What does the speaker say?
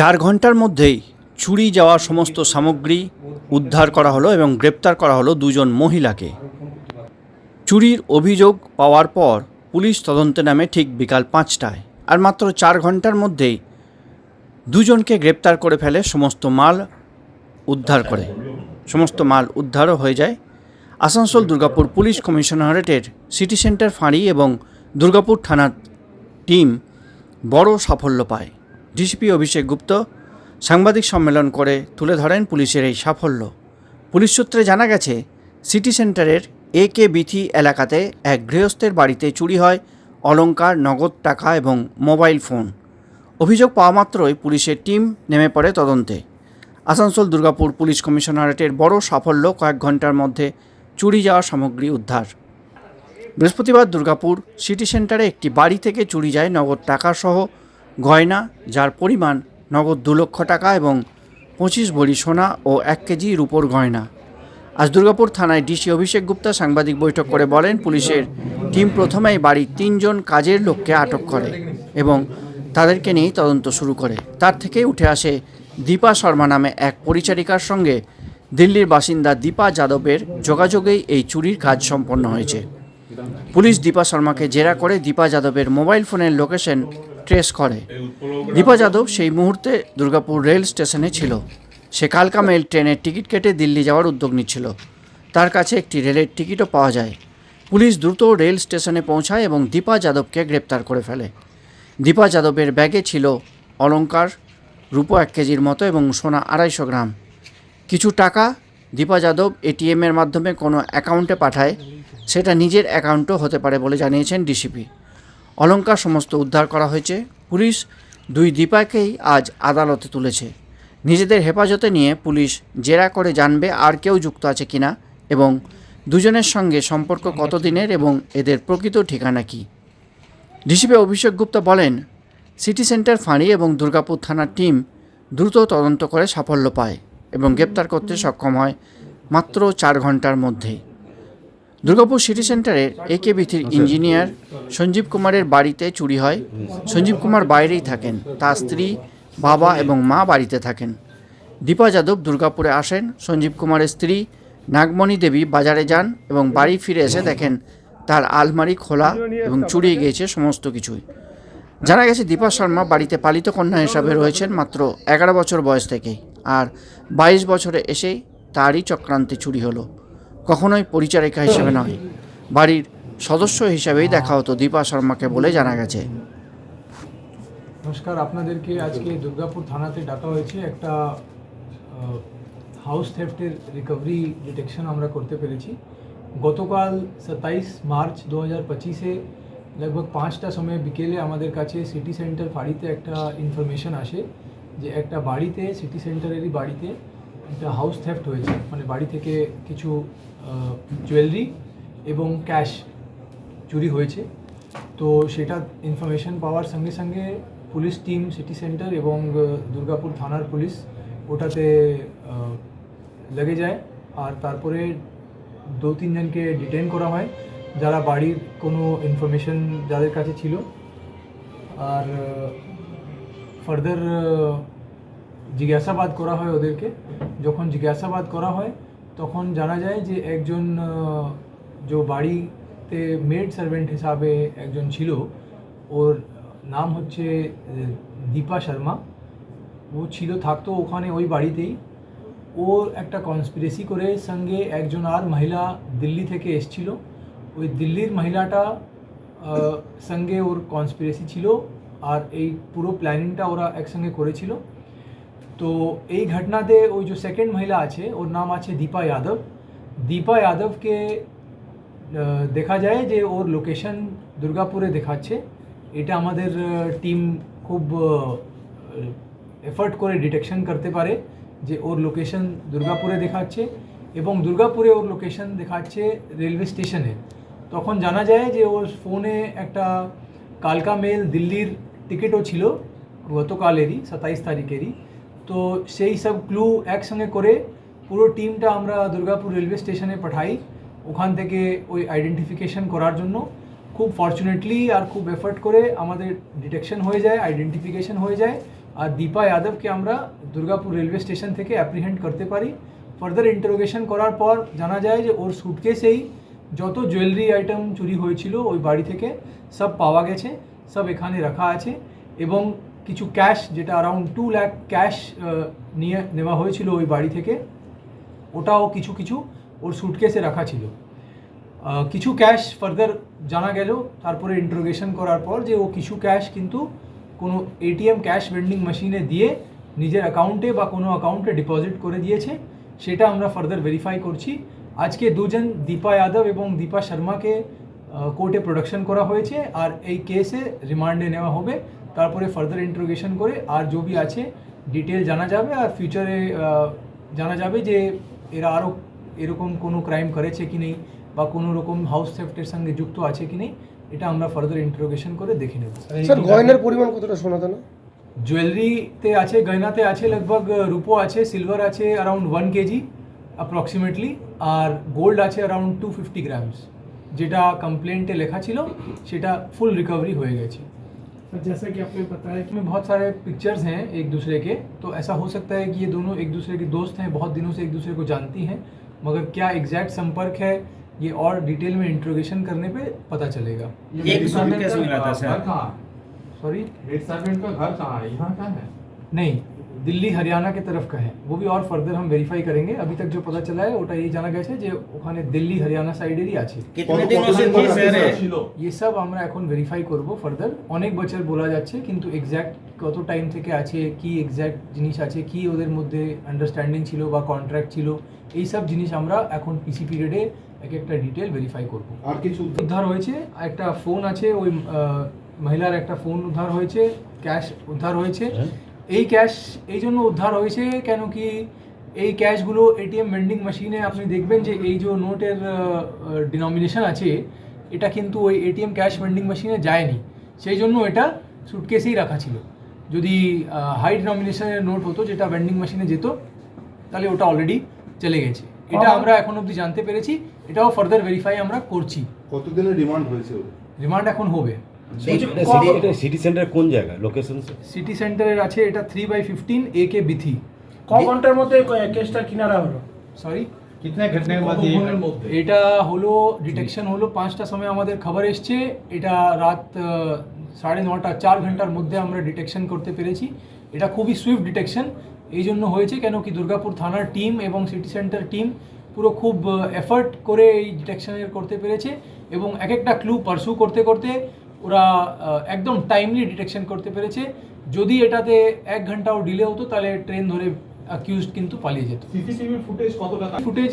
চার ঘণ্টার মধ্যেই চুরি যাওয়া সমস্ত সামগ্রী উদ্ধার করা হলো এবং গ্রেপ্তার করা হলো দুজন মহিলাকে। চুরির অভিযোগ পাওয়ার পর পুলিশ তদন্তে নামে ঠিক বিকাল পাঁচটায়। আর মাত্র চার ঘণ্টার মধ্যেই দুজনকে গ্রেপ্তার করে ফেলে সমস্ত মাল উদ্ধার করে। সমস্ত মাল উদ্ধারও হয়ে যায়। আসানসোল দুর্গাপুর পুলিশ কমিশনারেটের সিটি সেন্টার ফাঁড়ি এবং দুর্গাপুর থানার টিম বড় সাফল্য পায়। ডিসিপি অভিষেক গুপ্ত সাংবাদিক সম্মেলন করে তুলে ধরেন পুলিশের এই সাফল্য। পুলিশ সূত্রে জানা গেছে, সিটি সেন্টারের এ কে বিথি এলাকাতে এক গৃহস্থের বাড়িতে চুরি হয় অলংকার, নগদ টাকা এবং মোবাইল ফোন। অভিযোগ পাওয়া মাত্রই পুলিশের টিম নেমে পড়ে তদন্তে। আসানসোল দুর্গাপুর পুলিশ কমিশনারেটের বড় সাফল্য কয়েক ঘণ্টার মধ্যে চুরি যাওয়া সামগ্রী উদ্ধার। বৃহস্পতিবার দুর্গাপুর সিটি সেন্টারে একটি বাড়ি থেকে চুরি যায় নগদ টাকা সহ গয়না, যার পরিমাণ নগদ দু লক্ষ টাকা এবং পঁচিশ ভরি সোনা ও এক কেজি রূপোর গয়না। আজ দুর্গাপুর থানায় ডিসি অভিষেক গুপ্তা সাংবাদিক বৈঠক করে বলেন, পুলিশের টিম প্রথমেই বাড়ির তিনজন কাজের লোককে আটক করে এবং তাদেরকে নিয়েই তদন্ত শুরু করে। তার থেকেই উঠে আসে দীপা শর্মা নামে এক পরিচারিকার সঙ্গে। দিল্লির বাসিন্দা দীপা যাদবের যোগাযোগেই এই চুরির কাজ সম্পন্ন হয়েছে। পুলিশ দীপা শর্মাকে জেরা করে দীপা যাদবের মোবাইল ফোনের লোকেশন ট্রেস করে। দীপা যাদব সেই মুহূর্তে দুর্গাপুর রেল স্টেশনে ছিল। সে কালকা মেল ট্রেনের টিকিট কেটে দিল্লি যাওয়ার উদ্যোগ নিচ্ছিল। তার কাছে একটি রেলের টিকিটও পাওয়া যায়। পুলিশ দ্রুত রেল স্টেশনে পৌঁছায় এবং দীপা যাদবকে গ্রেপ্তার করে ফেলে। দীপা যাদবের ব্যাগে ছিল অলংকার, রূপো এক কেজির মতো এবং সোনা আড়াইশো গ্রাম। কিছু টাকা দীপা যাদব এটিএমের মাধ্যমে কোনো অ্যাকাউন্টে পাঠায়, সেটা নিজের অ্যাকাউন্টও হতে পারে বলে জানিয়েছেন ডিসিপি। অলংকার সমস্ত উদ্ধার করা হয়েছে। পুলিশ দুই দীপাকেই আজ আদালতে তুলেছে। নিজেদের হেফাজতে নিয়ে পুলিশ জেরা করে জানবে আর কেউ যুক্ত আছে কিনা এবং দুজনের সঙ্গে সম্পর্ক কতদিনের এবং এদের প্রকৃত ঠিকানা কী। ডিসিপি অভিষেক গুপ্তা বলেন, সিটি সেন্টার ফাঁড়ি এবং দুর্গাপুর থানার টিম দ্রুত তদন্ত করে সাফল্য পায় এবং গ্রেপ্তার করতে সক্ষম হয় মাত্র চার ঘণ্টার মধ্যেই দুর্গাপুর সিটি সেন্টারের একে বিথির ইঞ্জিনিয়ার সঞ্জীব কুমারের বাড়িতে চুরি হয়। সঞ্জীব কুমার বাইরেই থাকেন। তার স্ত্রী বাবা এবং মা বাড়িতে থাকেন। দীপা যাদব দুর্গাপুরে আসেন। সঞ্জীব কুমারের স্ত্রী নাগমণি দেবী বাজারে যান এবং বাড়ি ফিরে এসে দেখেন তার আলমারি খোলা এবং চুরিয়ে গিয়েছে সমস্ত কিছুই। জানা গেছে দীপা শর্মা বাড়িতে পালিত কন্যা হিসাবে রয়েছেন মাত্র এগারো বছর বয়স থেকেই। আর বাইশ বছরে এসেই তারই চক্রান্তে চুরি হলো। কখনোই পরিচারিকা হিসেবে নয়। বাড়ির সদস্য হিসেবেই দেখা হতো দীপা শর্মাকে বলে জানা গেছে। নমস্কার, আপনাদেরকে আজকে দুর্গাপুর থানাতে ডাকা হয়েছে একটা হাউস থেফটের রিকভারি ডিটেকশন আমরা করতে পেরেছি। গতকাল সাতাইশ মার্চ দু হাজার পঁচিশে লগভগ পাঁচটা সময় বিকেলে আমাদের কাছে সিটি সেন্টার ফাড়িতে একটা ইনফরমেশন আসে যে একটা বাড়িতে সিটি সেন্টারেরই বাড়িতে একটা হাউস থেফট হয়েছে। মানে বাড়ি থেকে কিছু জুয়েলারি এবং ক্যাশ চুরি হয়েছে। তো সেটা ইনফরমেশন পাওয়ার সঙ্গে সঙ্গে পুলিশ টিম সিটি সেন্টার এবং দুর্গাপুর থানার পুলিশ ওটাতে লেগে যায়। আর তারপরে দু তিনজনকে ডিটেন করা হয়, যারা বাড়ির কোনো ইনফরমেশন যাদের কাছে ছিল। আর ফার্দার জিজ্ঞাসাবাদ করা হয় ওদেরকে। যখন জিজ্ঞাসাবাদ করা হয়, তখন জানা যায় যে একজন যে বাড়িতে মেড সার্ভেন্ট হিসাবে একজন ছিল, ওর নাম হচ্ছে দীপা শর্মা। ও ছিল, থাকতো ওখানে ওই বাড়িতেই। ও একটা কনস্পিরেসি করে সঙ্গে একজন আর মহিলা দিল্লি থেকে এসছিল। ওই দিল্লির মহিলাটা সঙ্গে ওর কনস্পিরেসি ছিল, আর এই পুরো প্ল্যানিংটা ওরা একসঙ্গে করেছিল। তো এই ঘটনাতে ওই যে সেকেন্ড মহিলা আছে, ওর নাম আছে দীপা যাদব। দীপা যাদবকে দেখা যায় যে ওর লোকেশন দুর্গাপুরে দেখাচ্ছে। এটা আমাদের টিম খুব এফর্ট করে ডিটেকশন করতে পারে যে ওর লোকেশন দুর্গাপুরে দেখাচ্ছে এবং দুর্গাপুরে ওর লোকেশন দেখাচ্ছে রেলওয়ে স্টেশনে তখন জানা যায় যে ওর ফোনে একটা কালকা মেল দিল্লির টিকিটও ছিল, গতকালেরই, সাতাইশ তারিখেরই। তো সেই সব ক্লু একসঙ্গে করে পুরো টিমটা আমরা দুর্গাপুর রেলওয়ে স্টেশনে পাঠাই, ওখান থেকে ওই আইডেন্টিফিকেশন করার জন্য। খুব ফর্চুনেটলি আর খুব এফর্ট করে আমাদের ডিটেকশন হয়ে যায় আইডেন্টিফিকেশন হয়ে যায়। আর দীপা যাদবকে আমরা দুর্গাপুর রেলওয়ে স্টেশন থেকে অ্যাপ্রিহেন্ড করতে পারি। ফার্দার ইন্টারোগেশন করার পর জানা যায় যে ওর সুটকেসেই যত জুয়েলারি আইটেম চুরি হয়েছিল ওই বাড়ি থেকে সব পাওয়া গেছে, সব এখানে রাখা আছে। এবং কিছু ক্যাশ যেটা অ্যারাউন্ড টু ল্যাক ক্যাশ নিয়ে নেওয়া হয়েছিল ওই বাড়ি থেকে। ওটাও কিছু কিছু ওর সুটকেসে রাখা ছিল। কিছু ক্যাশ ফার্দার জানা গেল, তারপরে ইন্টারোগেশন করার পর যে ও কিছু ক্যাশ কিন্তু কোনো এটিএম ক্যাশ ভেন্ডিং মেশিনে দিয়ে নিজের অ্যাকাউন্টে বা কোনো অ্যাকাউন্টে ডিপোজিট করে দিয়েছে। সেটা আমরা ফার্দার ভেরিফাই করছি। আজকে দুজন দীপা যাদব এবং দীপা শর্মাকে কোর্টে প্রোডাকশন করা হয়েছে আর এই কেসে রিমান্ডে নেওয়া হবে। তারপরে ফার্দার ইন্টারোগেশন করে আর যদি আছে ডিটেল জানা যাবে আর ফিউচারে জানা যাবে যে এরা আরও এরকম কোনো ক্রাইম করেছে কি নেই বা কোনো রকম হাউস সেফটের সঙ্গে যুক্ত আছে কি নেই এটা আমরা ফার্দার ইন্টারোগেশন করে দেখে নেব। গয়নার পরিমাণ কতটা শোনা না? জুয়েলারিতে আছে গয়নাতে আছে লগভগ রুপো আছে সিলভার আছে অ্যারাউন্ড ওয়ান কেজি অ্যাপ্রক্সিমেটলি আর গোল্ড আছে অ্যারাউন্ড টু ফিফটি গ্রামস যেটা কমপ্লেন্টে লেখা ছিল সেটা ফুল রিকভারি হয়ে গেছে। सर जैसा कि आपने बताया कि में बहुत सारे पिक्चर्स हैं एक दूसरे के तो ऐसा हो सकता है कि ये दोनों एक दूसरे के दोस्त हैं बहुत दिनों से एक दूसरे को जानती हैं मगर क्या एग्जैक्ट संपर्क है ये और डिटेल में इंट्रोगेशन करने पे पता चलेगा। एक सूटकेस मिला था सर। सॉरी रेड सर्वेंट का घर कहाँ है? यहाँ क्या है? नहीं दिल्ली हरियाणा के तरफ का है वो भी और फर्दर हम वेरीफाई करेंगे अभी तक जो पता चला है ওটা এই জানা গেছে যে ওখানে দিল্লি হরিয়ানা সাইডেরই আছে कितने दिनों से थी सर ছিল ये सब আমরা এখন ভেরিফাই করব ফার্দার অনেক বছর বলা যাচ্ছে কিন্তু এক্স্যাক্ট কত টাইম থেকে আছে কি এক্স্যাক্ট জিনিস আছে কি ওদের মধ্যে আন্ডারস্ট্যান্ডিং ছিল বা কন্ট্রাক্ট ছিল এই সব জিনিস আমরা এখন পিসি পিরিয়ডে এক একটা ডিটেল ভেরিফাই করব আর কিছু উদ্ধার হয়েছে একটা ফোন আছে ওই আহ, মহিলার একটা ফোন উদ্ধার হয়েছে ক্যাশ উদ্ধার হয়েছে এই ক্যাশ এই জন্য উদ্ধার হয়েছে কেন কি এই ক্যাশগুলো এটিএম ভেন্ডিং মেশিনে আপনি দেখবেন যে এই যে নোটের ডিনমিনেশন আছে এটা কিন্তু ওই এটিএম ক্যাশ ভেন্ডিং মেশিনে যায়নি। সেই জন্য এটা সুটকেসেই রাখা ছিল। যদি হাই ডিনমিনেশনের নোট হতো যেটা ভেন্ডিং মেশিনে যেত তাহলে ওটা অলরেডি চলে গেছে। এটা আমরা এখন অবধি জানতে পেরেছি। এটাও ফার্দার ভেরিফাই আমরা করছি। কতদিনের ডিমান্ড হয়েছে রিমান্ড এখন হবে। আচ্ছা, সিটি কোন জায়গা? লোকেশন সিটি সেন্টারের আছে এটা by fifteen A K Bithi ক ঘণ্টার মধ্যে কিনারা হলো? সরি এটা? হলো ডিটেকশন হলো সময় আমাদের খবর এসছে। এটা রাত সাড়ে নটা চার ঘণ্টার মধ্যে আমরা ডিটেকশন করতে পেরেছি। এটা খুবই সুইফট ডিটেকশন এই জন্য হয়েছে কেন কি দুর্গাপুর থানার টিম এবং সিটি সেন্টার টিম পুরো খুব এফার্ট করে এই ডিটেকশনের করতে পেরেছে। এবং এক একটা ক্লু পারসু করতে করতে ওরা একদম টাইমলি ডিটেকশন করতে পেরেছে। যদি এটাতে এক ঘন্টাও ডিলে হতো তাহলে ট্রেন ধরে অ্যাকিউজড কিন্তু পালিয়ে যেত। সিসিটিভি ফুটেজ কতটা ফুটেজ